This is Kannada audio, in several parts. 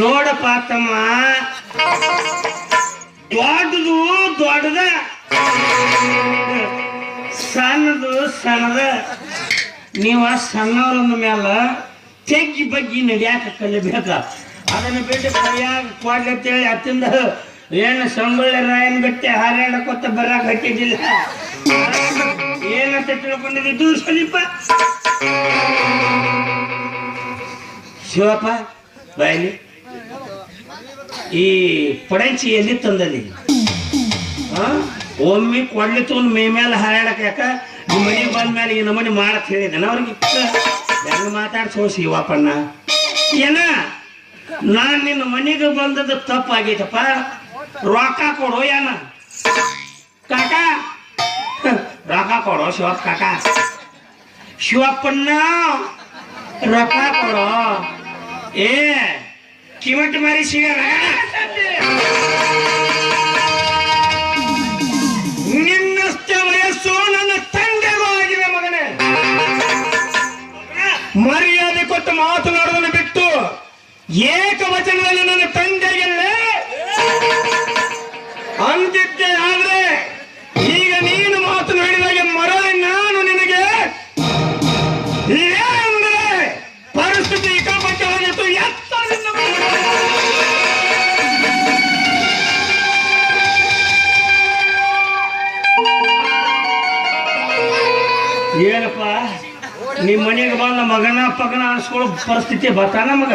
ನೋಡಪ್ಪ ತಮ್ಮ. ದೊಡ್ಡದು ದೊಡ್ಡದ. ಸಣ್ಣದು ಸಣ್ಣದ. ನೀವ ಸಣ್ಣವ್ರಂದ ಮ್ಯಾಲ ತೆಗ್ಗಿ ಬಗ್ಗಿ ನಡ್ಯಾಕ ಕಲಿಬೇಕ. ಅದನ್ನ ಬಿಟ್ಟು ಕೈಯಾಗ ಕೊಡ್ಲತ್ತೇಳಿ ಅತ್ತಿಂದ ಏನು ಸಂಗೊಳ್ಳಿ ರಾಯನ್ ಗಟ್ಟೆ ಹಾರಾಡಕೊತ್ತ ಬರಾಕ್ ಹಾಕಿದ್ದಿಲ್ಲ ಏನಂತ ತಿಳ್ಕೊಂಡಿದ್ದು? ಸ್ವಲ್ಪ ಶಿವಪ್ಪ, ಬಾಯಲ್ಲಿ. ಈ ಪಡಂಚಿ ಎಲ್ಲಿ ಆ? ಒಮ್ಮೆ ಕೊಡ್ಲಿ ತೊಗೊಂಡು ಮೈ ಮೇಲೆ ಹಾರಾಡಕ ಯಾಕ? ನಿಮ್ಮ ಮನೆಗೆ ಬಂದ ಮೇಲೆ ಈ ನಮ್ಮನೆ ಮಾಡತ್ ಹೇಳಿದ್ದೇನೆ ಅವ್ರಿಗೆ ಹೆಂಗ ಮಾತಾಡ್ಸೋ ಶಿವಪ್ಪಣ್ಣ. ಏನ? ನಾನ್ ನಿನ್ನ ಮನೆಗೆ ಬಂದದ್ದು ತಪ್ಪಾಗೈತಪ್ಪ. ರೊಕ್ಕ ಕೊಡು, ಏನ? ಕಾಕ? ರೊಕ್ಕ ಕೊಡು, ಶಿವಪ್ಪ ಕಾಕ. ಶಿವಪ್ಪಣ್ಣ, ರೊಕ್ಕ ಕೊಡು. ಏ, ಕಿಮಟ್ ಮಾರಿ ಸಿಗರ ನಿನ್ನಷ್ಟೇ ವಯಸ್ಸು ನನ್ನ ತಂದೆಗೂ ಆಗಿದೆ ಮಗನೇ. ಮರ್ಯಾದೆ ಕೊಟ್ಟು ಮಾತನಾಡೋದನ್ನು ಬಿಟ್ಟು ಏಕವಚನದಲ್ಲಿ ನನ್ನ ತಂದೆಗೆಲ್ಲೇ ಏನಪ್ಪ? ನಿಮ್ಮ ಮನೆಗೆ ಬಂದ ಮಗನ ಪಗನ ಅನ್ಸ್ಕೊಳ್ಳೋ ಪರಿಸ್ಥಿತಿ ಬರ್ತಾನ ಮಗ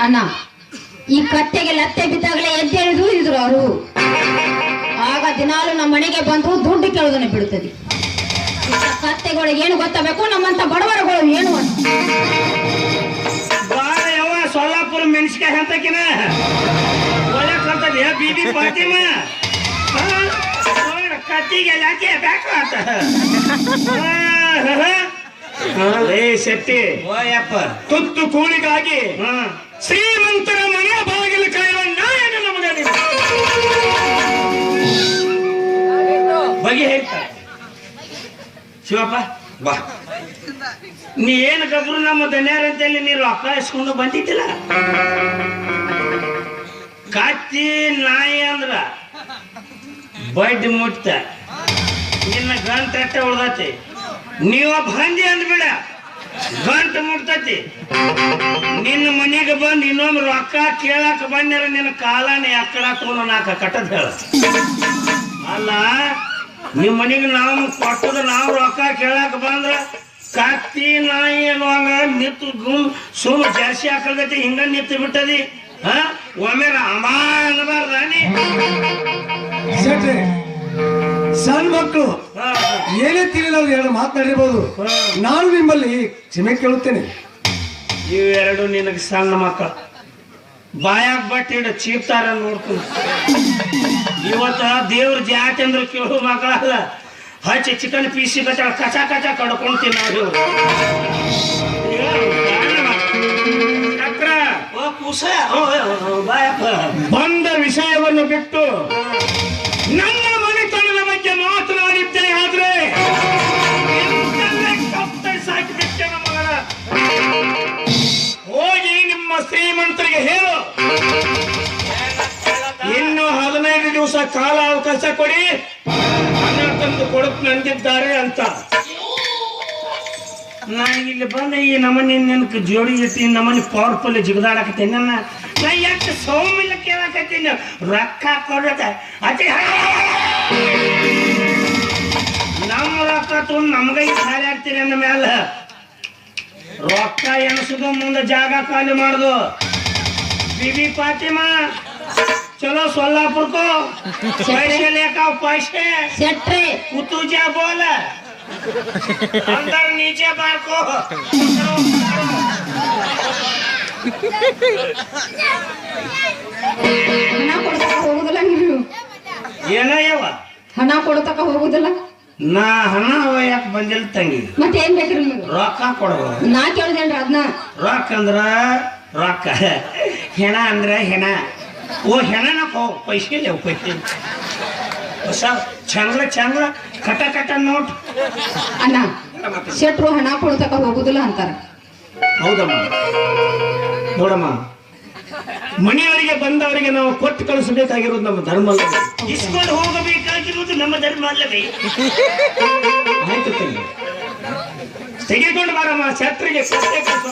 ಅಣ್ಣ ಈ ಕತ್ತೆಗೆ ಲತ್ತೆ ಬಿದ್ದಾಗಲೇ ಎದ್ದೇಳಿದ್ರು ಇದ್ರು ಅವರು. ಆಗ ದಿನಾಲು ನಮ್ಮ ಮನೆಗೆ ಬಂದು ದುಡ್ಡು ಕೇಳೋದನ್ನ ಬಿಡುತ್ತದೆ. ಕತ್ತೆಗಳು ಏನು ಗೊತ್ತಾಗಬೇಕು? ನಮ್ಮಂತ ಬಡವರುಗಳು ಏನು. ಬಾಳ ಯವ್ವ ಸೊಲ್ಲಾಪುರ ಮೆಣಸಿಕಾಯಿ ಅಂತಕಿನ ಒಳ್ಳೆ ಬೀದಿ ಪಾತಿಮ ಹಾ? ನೋಡು, ಕತ್ತಿಗೆ ಯಾಕೆ ಬೇಕು ಅಂತ ಏ ಶೆಟ್ಟಿ ಓಯಪ್ಪ. ತುತ್ತು ಕೂಲಿಗಾಗಿ ಶ್ರೀಮಂತರ ಮನೆಯ ಬಾಗಿಲು ಕಾಯುವ ನಾಯಕ ನಮಗ. ಬಗೆ ಹೇಳ್ತಾರೆ ಶಿವಪ್ಪ ಬಾ. ನೀ ಏನು ಕಬ್ರು ನಮ್ಮ ದನ್ಯಾರ ಅಂತೇಳಿ ನೀ ರೊಕ್ಕ ಇಸ್ಕೊಂಡು ಬಂದಿದ್ದಿಲ್ಲ? ಕತ್ತಿ ನಾಯಿ ಅಂದ್ರ ಬಡ್ಡಿ ಮುಟ್ತ. ನಿನ್ನ ಗಂಟ ಅಟ್ಟ ಉಳ್ದತಿ. ನೀವ ಬಂದಿ ಅಂದ್ಬಿಡ. ಗಂಟ ಮುಟ್ತತಿ. ನಿನ್ನ ಮನೆಗೆ ಬಂದು ಇನ್ನೊಮ್ಮೆ ರೊಕ್ಕ ಕೇಳಕ್ ಬಂದ್ಯಾರ ನಿನ್ನ ಕಾಲಾನ ಎಕ್ಕಡ ತಗೊಂಡು ನಾಕ ಕಟ್ಟದ ಹೇಳ. ಅಲ್ಲ ನಿಮ್ಮ ಮನೆಗೆ ನಾವು ಕೊಟ್ಟದ ನಾವು ರೊಕ್ಕ ಕೇಳಕ್ ಬಂದ್ರ ಕತ್ತಿ ನಾಯಿ ಅನ್ನುವಂಗ ನಿತ್ತು ಗುಮ್ ಸುಮ್ ಜಾಸ್ತಿ ಹಾಕಲ್ದೈತಿ ಹಿಂಗ ನಿತ್ತು ಬಿಟ್ಟದಿ. ಹಾ? ಒಮ್ಮೆ ರಾಮ ಅನ್ನಬಾರ್ದ ನೀ. ಶೆಟ್ರೆ ಸಣ್ಣ ಮಕ್ಕಳು ಏನೇ ತಿಳಿಲಾರ್ದು ಎರಡು ಮಾತನಾಡಿರ್ಬೋದು ಹಾ. ನಾನು ನಿಮ್ಮಲ್ಲಿ ಕ್ಷಮೆ ಕೇಳುತ್ತೇನೆ. ಇವೆರಡು ನಿನಗೆ ಸಣ್ಣ ಮಕ್ಕಳು. ಬಾಯಾಗ ಬಟ್ಟೆ ಹಿಡ ಚೀಪ್ತಾರ ನೋಡ್ತೀನಿ ಇವತ್ತ ದೇವ್ರ ಜಾತಿ ಅಂದ್ರೆ ಕೇಳು ಮಕ್ಕಳಲ್ಲ. ಹಚ್ಚಿ ಚಿಕನ್ ಪೀಸಿ ಕಚ್ಚ ಕಚ ಕಚ ಓ, ಬಾಯಪ್ಪ. ಬಂದ ವಿಷಯವನ್ನು ಬಿಟ್ಟು ಕಾಲ ಅವಕಾಶ ಕೊಡಿ. ತಂದು ಕೊಡಕ್ ನಂದಿದ್ದಾರೆ ಅಂತ. ನಾ ಇಲ್ಲಿ ಬಂದ, ಈ ನಮನಿ ನೆನಕ ಜೋಡಿ ಈ ನಮನಿ ಪವರ್ಫುಲ್ ಜಿಗದಾಡಕತ್ತೀನಿ. ನನ್ನ ನಾ ಎಷ್ಟು ಸೌಮ್ಯ ಕೇಳಕತ್ತೀನಿ. ರೊಕ್ಕ ಕೊಡತ ಅತಿ ನಮ್ಮ ರೊಕ್ಕ ತೊಗೊಂಡು ನಮ್ಗೆ ಆಗ್ತೀನಿ ಅಂದ ಮ್ಯಾಲ. ರೊಕ್ಕ ಎಣಸುದು ಮುಂದೆ ಜಾಗ ಖಾಲಿ ಮಾಡುದು. ಬಿಬಿ ಫಾತಿಮಾ ಚಲೋ ಸೊಲ್ಲಾಪುರ್ಕೋ पैसे लेकर पैसे ಶೆಟ್ರೆ तू जा बोल अंदर नीचे बार को ಹಣ ಕೊಡ್ತಕ್ಕ ಹೋಗುದಿಲ್ಲ ನೀವು ಏನ ಯವ ಹಣ ಕೊಡ್ತಕ್ಕ ಹೋಗುದಿಲ್ಲ ನಾ ಹಣ ಯಾಕೆ ಬಂದಿಲ್ಲ ತಂಗಿ ಮತ್ತೆ ಏನ್ ಬೇಕ್ರಿ ನಿಮಗೆ ರೊಕ್ಕ ಕೊಡುವ ನಾ ಕೇಳ್ದೇನ್ರಿ ಅದನ್ನ ರೊಕ್ಕ ಅಂದ್ರ ರೊಕ್ಕ ಹೆಣ ಅಂದ್ರೆ ಹೆಣ ಓ ಹೆಣನ ಪಾವು ಪೈಸೆ ಲೇವು ಪೈಸೆ ಹೊಸ ಚಂದ್ರ ಚಂದ್ರ ಕಟ ಕಟ ನೋಟ್ ಅಣ್ಣ ಶೆಟ್ರು ಹಣ ಕೊಡ್ತಕ್ಕ ಹೋಗುದಿಲ್ಲ ಅಂತಾರ. ಹೌದಮ್ಮ. ನೋಡಮ್ಮ ಮನೆಯವರಿಗೆ ಬಂದವರಿಗೆ ನಾವು ಕೊಟ್ಟು ಕಳಿಸಬೇಕಾಗಿರೋದು ನಮ್ಮ ಧರ್ಮ ಅಲ್ಲವೇ ಇಸ್ಕೊಂಡು ಹೋಗಬೇಕಾಗಿರೋದು ನಮ್ಮ ಧರ್ಮ ಅಲ್ಲವೇ? ಆಯ್ತು ತಂಗಿ ತೆಗೆದುಕೊಂಡು ಬರಮ್ಮ ಶತ್ರಿಗೆ ತೆಗೆದುಕೊಂಡು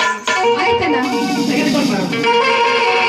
ಬರಮ್ಮ.